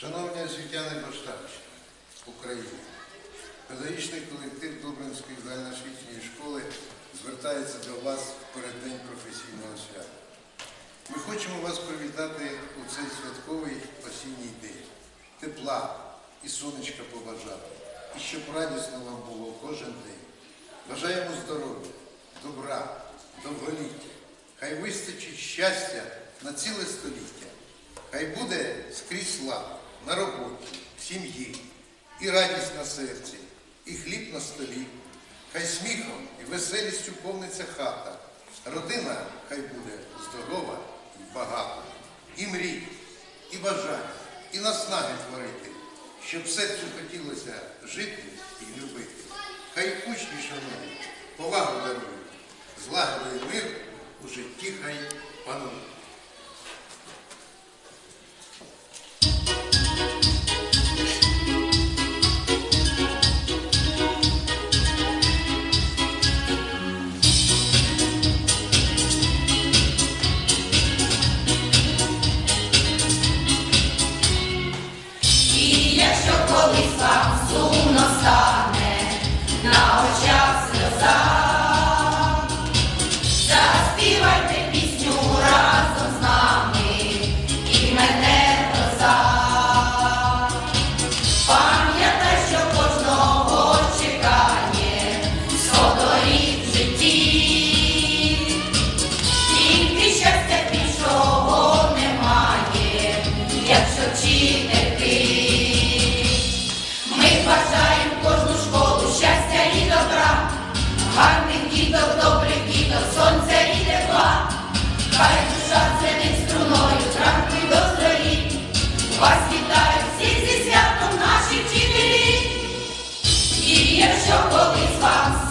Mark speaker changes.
Speaker 1: Шановні освітяни Баштанщини України, педагогічний колектив Дубринської загальноосвітньої школи звертається до вас в переддень професійного свята. Ми хочемо вас привітати у цей святковий осінній день, тепла і сонечка побажати, і щоб радісно вам було кожен день. Бажаємо здоров'я, добра, довголіття. Хай вистачить щастя на ціле століття. Хай буде скрізь слава на роботі, в сім'ї, і радість на серці, і хліб на столі. Хай сміхом і веселістю повниться хата. Родина хай буде здорова і багата. І мрій, і бажання, і наснаги творити, щоб серцю хотілося жити і любити. Хай учні шановні, повагу дарують, злагоди мир у житті хай панує.
Speaker 2: Sotto di fa na Вас вітають всіх зі святом наші вчителі. І якщо колись вам